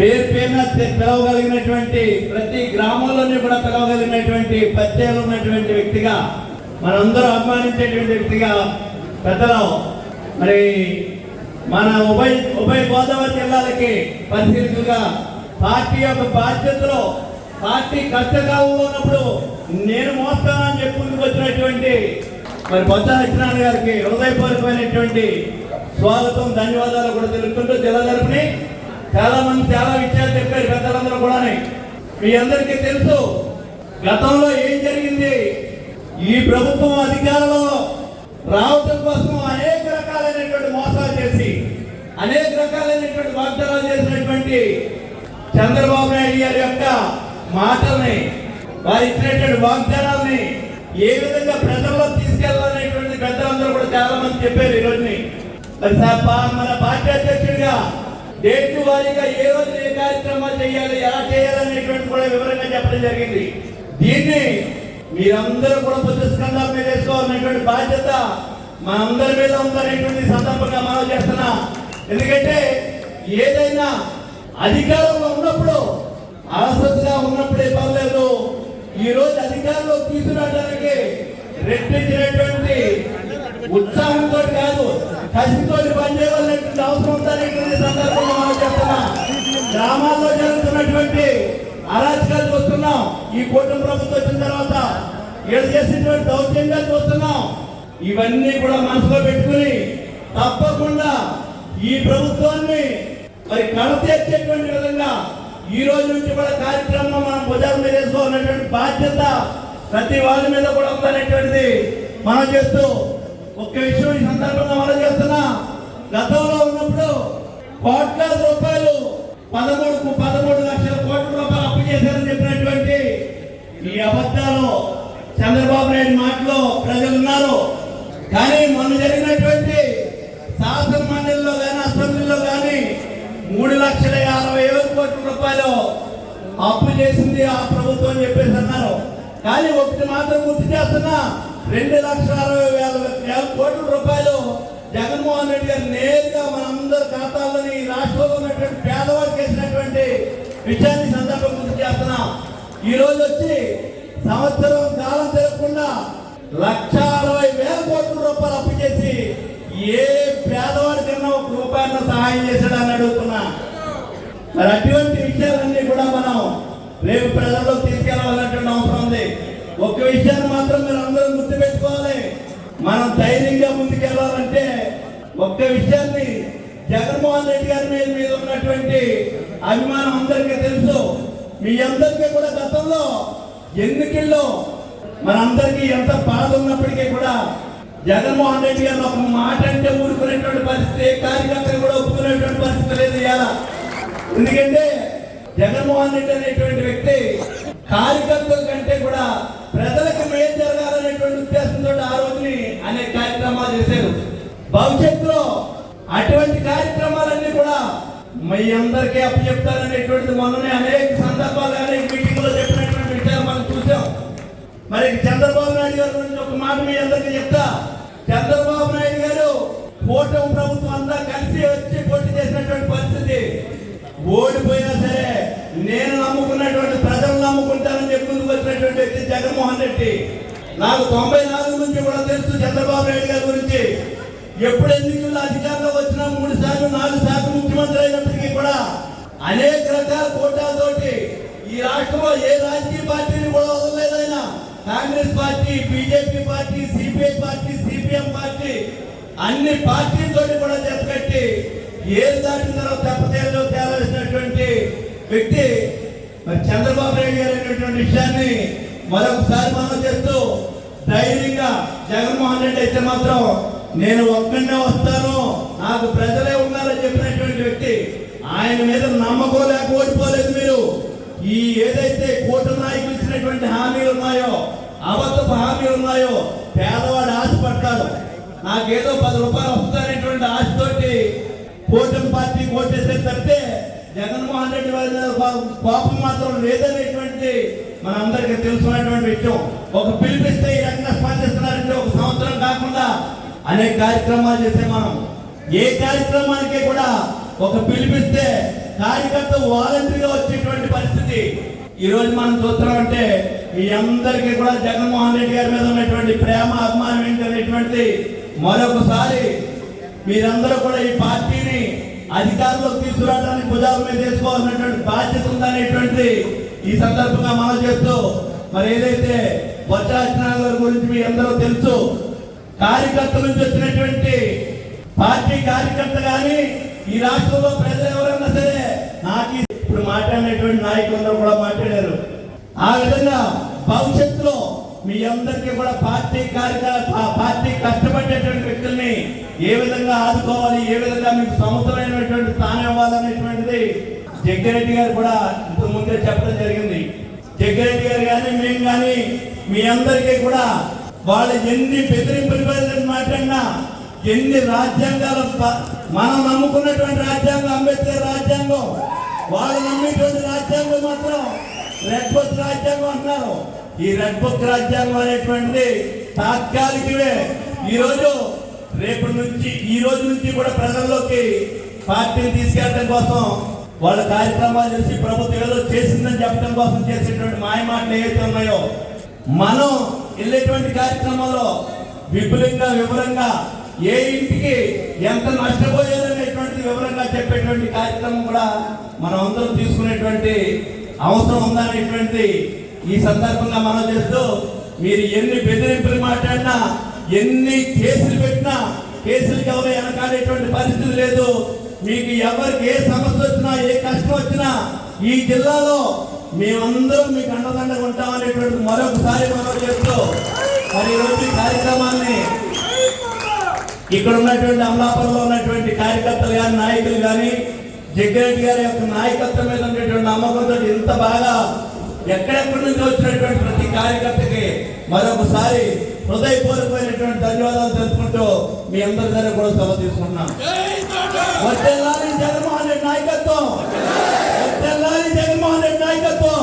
పేరు పేరున పిలవగలిగినటువంటి ప్రతి గ్రామంలోనే కూడా పిలవగలిగినటువంటి పరిచయాలు ఉన్నటువంటి వ్యక్తిగా మనందరూ అభిమానించేటువంటి వ్యక్తిగా పెద్దలు. మరి మన ఉభయ ఉభయ గోదావరి జిల్లాలకి పరిశీలకులుగా పార్టీ యొక్క బాధ్యతలో పార్టీ కష్టకాలంలో ఉన్నప్పుడు నేను మోస్తానని చెప్పుకుంటూ వచ్చినటువంటి మరి బొత్స సత్యనారాయణ గారికి హృదయపూర్వకమైనటువంటి స్వాగతం ధన్యవాదాలు కూడా తెలుపుకుంటూ జిల్లా తరపుని చాలా మంది చాలా విషయాలు చెప్పారు పెద్దలందరూ కూడా మీ అందరికీ తెలుసు గతంలో ఏం జరిగింది? ఈ ప్రభుత్వం అధికారంలో రావటం కోసం అనేక రకాలైనటువంటి మోసాలు చేసి అనేక రకాలైనటువంటి వాగ్దానాలు చేసినటువంటి చంద్రబాబు నాయుడు గారి యొక్క మాటల్ని వారు ఇచ్చినటువంటి వాగ్దానాల్ని ఏ విధంగా ప్రజల్లో తీసుకెళ్ళాలనేటువంటి పెద్దలందరూ కూడా చాలా మంది చెప్పారు ఈ రోజుని. మరి సా- మన పార్టీ అధ్యక్షుడిగా డేట్ వారీగా ఏ రోజు ఏ కార్యక్రమాలు చేయాలి ఎలా చేయాలనేటువంటి కూడా వివరంగా చెప్పడం జరిగింది. దీన్ని మీరందరూ కూడా పుస్తకంగా మీద వేసుకోవాలనేటువంటి బాధ్యత మా అందరి మీద ఉందనేటువంటి సందర్భంగా మనం చేస్తున్నా. ఎందుకంటే ఏదైనా అధికారంలో ఉన్నప్పుడు అలసతగా ఉన్నప్పుడే పర్లేదు. ఈరోజు అధికారంలో తీసుకురావడానికి రెట్టించినటువంటి ఉత్సాహంతో కాదు కసితో సందర్భంగా మనం గ్రామాల్లో జరుగుతున్నటువంటి అరాచకాలు చూస్తున్నాం. ఈ కూటమి ప్రభుత్వం వచ్చిన తర్వాత ఏడు చేసినటువంటి దౌర్జన్యాలు చూస్తున్నాం. ఇవన్నీ కూడా మనసులో పెట్టుకుని తప్పకుండా ఈ ప్రభుత్వాన్ని మరి కడతీర్చేటువంటి విధంగా ఈ రోజు నుంచి కూడా కార్యక్రమం మనం భుజాల మీద వేసుకోవాలనేటువంటి బాధ్యత ప్రతి వాళ్ళ మీద కూడా ఉందనేటువంటిది మనం చేస్తూ ఒక్క విషయం ఈ సందర్భంగా మనం చేస్తున్నా. గతంలో కోట్లాది రూపాయలు పదమూడు పదమూడు లక్షల కోట్ల రూపాయలు అప్పు చేశారని చెప్పినటువంటి ఈ అబద్ధాలు చంద్రబాబు నాయుడు మాటలో ప్రజలు ఉన్నారు. కానీ మొన్న జరిగినటువంటి శాసన మండలిలో కానీ అసెంబ్లీలో కానీ మూడు లక్షల యాభై వేల కోట్ల రూపాయలు అప్పు చేసింది ఆ ప్రభుత్వం అని చెప్పేసి అన్నారు. కానీ ఒకటి మాత్రం గుర్తు చేస్తున్నా రెండు లక్షల అరవై వేల వేల కోట్ల రూపాయలు జగన్మోహన్ రెడ్డి గారు నేరుగా మనందరి ఖాతాల్లోని ఈ రాష్ట్రంలో ఉన్నటువంటి పేదవాడికి వేసినటువంటి విషయాన్ని ఈ సందర్భం గుర్తు చేస్తున్నాం. ఈ రోజు వచ్చి సంవత్సరం కాలం జరగకుండా లక్ష అరవై వేల కోట్ల రూపాయలు అప్పు చేసి ఏ పేదవాడికన్నా ఒక రూపాయన్న సహాయం చేశాడని అడుగుతున్నా. మరి అటువంటి విషయాలన్నీ కూడా మనం రేపు ప్రజల్లో తీసుకెళ్ళాలన్నటువంటి అవసరం ఉంది. ఒక విషయాన్ని మాత్రం మీరు అందరూ గుర్తుపెట్టుకోవాలి. మనం ధైర్యం ముందుకెళ్ళాలంటే ఒక్క విషయాన్ని జగన్మోహన్ రెడ్డి గారి మీద మీద ఉన్నటువంటి అభిమానం అందరికీ తెలుసు. మీ అందరికీ కూడా గతంలో ఎన్నికల్లో మనందరికీ ఎంత బాధ ఉన్నప్పటికీ కూడా జగన్మోహన్ రెడ్డి గారు ఒక మాట అంటే ఊరుకునేటువంటి పరిస్థితి ఏ కార్యకర్తలు కూడా ఒప్పుకునేటువంటి పరిస్థితి లేదు ఇవాళ. ఎందుకంటే జగన్మోహన్ రెడ్డి అనేటువంటి వ్యక్తి కార్యకర్త భవిష్యత్తులో అటువంటి కార్యక్రమాలన్నీ కూడా మీ అందరికీ అప్పచెప్తారనేటువంటిది మనమే అనేక సందర్భాలు అనేక మీటింగ్లో చెప్పినటువంటి విషయాలు మనం చూసాం మరి చంద్రబాబు నాయుడు గారి గురించి ఒక మాట మీ అందరికీ చెప్తా. చంద్రబాబు నాయుడు గారు కూటమి ప్రభుత్వం అంతా కలిసి వచ్చి పోటీ చేసినటువంటి పరిస్థితి. ఓడిపోయినా సరే నేను నమ్ముకున్నటువంటి ప్రజలు నమ్ముకుంటానని చెప్పి ముందుకు వచ్చినటువంటి వ్యక్తి జగన్మోహన్ రెడ్డి. నాకు తొంభై నాలుగు నుంచి కూడా తెలుసు చంద్రబాబు నాయుడు గారి గురించి. ఎప్పుడు ఎన్నికల్లో అధికారంలో వచ్చినా మూడు సార్లు నాలుగు సార్లు ముఖ్యమంత్రి అయినప్పటికీ కూడా అనేక రకాల కోటాలతోటి ఈ రాష్ట్రంలో ఏ రాజకీయ పార్టీని కూడా వదలలేదు Congress party BJP party CPI party CPM party అన్ని పార్టీలతోటి కూడా జతకట్టి ఏది దాటిన తర్వాత దెబ్బతేలో తేలవలసినటువంటి వ్యక్తి మరి చంద్రబాబు నాయుడు గారు అనేటువంటి విషయాన్ని మరొకసారి మనం చేస్తూ ధైర్యంగా జగన్మోహన్ రెడ్డి అయితే మాత్రం నేను ఒక్కడే వస్తాను. నాకు ప్రజలే ఉన్నారని చెప్పినటువంటి వ్యక్తి ఆయన మీద నమ్మకం లేక ఓడిపోలేదు మీరు. ఈ ఏదైతే కూటమి నాయకులు ఇచ్చినటువంటి హామీలు ఉన్నాయో అబద్ధపు హామీలు ఉన్నాయో పేదవాడు ఆశపడతాడు నాకేదో పది రూపాయలు వస్తారనేటువంటి ఆశతోటి కూటమి పార్టీ ఓటేసే తప్పితే జగన్మోహన్ రెడ్డి వారి కోపం మాత్రం లేదనేటువంటి మనందరికీ తెలుసుకున్నటువంటి విషయం. ఒక పిలిపిస్తే ఈ రకంగా స్పందిస్తున్నారంటే ఒక సంవత్సరం కాకుండా అనేక కార్యక్రమాలు చేసే మనం. ఏ కార్యక్రమానికి కూడా ఒక పిలిపిస్తే కార్యకర్త వాలంటీర్గా వచ్చేటువంటి పరిస్థితి. ఈ రోజు మనం చూస్తున్నామంటే మీ అందరికీ కూడా జగన్మోహన్ రెడ్డి గారి మీద ఉన్నటువంటి ప్రేమ అభిమానం ఏంటనేటువంటిది మరొకసారి మీరందరూ కూడా ఈ పార్టీని అధికారంలోకి తీసుకురావడానికి భుజాల మీద తీసుకోవాల్సినటువంటి బాధ్యత ఉందనేటువంటిది ఈ సందర్భంగా మనం చేస్తూ మరి ఏదైతే బొత్సాచనాల గురించి మీ అందరూ తెలుసు కార్యకర్తలు నుంచి వచ్చినటువంటి పార్టీ కార్యకర్త కానీ ఈ రాష్ట్రంలో ప్రజలు ఎవరన్నా సరే నాకు ఇప్పుడు మాట్లాడినటువంటి నాయకులందరూ కూడా మాట్లాడారు. ఆ విధంగా భవిష్యత్తులో మీ అందరికీ కూడా పార్టీ కార్యకర్త పార్టీ కష్టపడేటువంటి వ్యక్తుల్ని ఏ విధంగా ఆదుకోవాలి ఏ విధంగా మీకు సముద్రమైనటువంటి స్థానం ఇవ్వాలనేటువంటిది జగ్గిరెడ్డి గారు కూడా ఇంతకు ముందే చెప్పడం జరిగింది. జగ్గిరెడ్డి గారు కానీ మేము కానీ మీ అందరికీ కూడా వాళ్ళు ఎన్ని బెదిరింపులు బెదిరి మాట్లాడినా ఎన్ని రాజ్యాంగాలు మనం నమ్ముకున్నటువంటి రాజ్యాంగం అంబేద్కర్ రాజ్యాంగం వాళ్ళు నమ్మేటువంటి రాజ్యాంగం మాత్రం రెడ్ బుక్ రాజ్యాంగం అంటున్నారు. ఈ రెడ్ బుక్ రాజ్యాంగం అనేటువంటిది తాత్కాలికమే. ఈరోజు రేపు నుంచి ఈ రోజు నుంచి కూడా ప్రజల్లోకి పార్టీని తీసుకెళ్ళడం కోసం వాళ్ళ కార్యక్రమాలు చేసి ప్రభుత్వం ఏదో చేసిందని చెప్పడం కోసం చేసేటువంటి మాయ మాటలు ఏవైతే ఉన్నాయో మనం వెళ్ళేటువంటి కార్యక్రమంలో విపులంగా వివరంగా ఏ ఇంటికి ఎంత నష్టపోయేదనేటువంటి వివరంగా చెప్పేటువంటి కార్యక్రమం కూడా మనం అందరం తీసుకునేటువంటి అవసరం ఉందనేటువంటి ఈ సందర్భంగా మనం చేస్తూ మీరు ఎన్ని బెదిరింపులు మాట్లాడినా ఎన్ని కేసులు పెట్టినా కేసులకు ఎవరు వెనకాడేటువంటి పరిస్థితి లేదు. మీకు ఎవరికి ఏ సమస్య వచ్చినా ఏ కష్టం వచ్చినా ఈ జిల్లాలో మేమందరం మీకు అండదండగా ఉంటాం అనేటువంటి మరొకసారి మనం చేస్తూ మరి ఈరోజు కార్యక్రమాన్ని ఇక్కడ ఉన్నటువంటి అమలాపురంలో ఉన్నటువంటి కార్యకర్తలు కానీ నాయకులు కానీ జగ్గిరెడ్డి గారి యొక్క నాయకత్వం మీద ఉండేటువంటి నమ్మకంతో ఇంత బాగా ఎక్కడెక్కడి నుంచి వచ్చినటువంటి ప్రతి కార్యకర్తకి మరొకసారి హృదయపూర్వకమైనటువంటి ధన్యవాదాలు తెలుపుకుంటూ మీ అందరి దగ్గర కూడా సెలవు తీసుకుంటున్నాం వచ్చే జగన్మోహన్ రెడ్డి నాయకత్వం. తెల్లారి జగన్మోహన్ రెడ్డి నాయకత్వం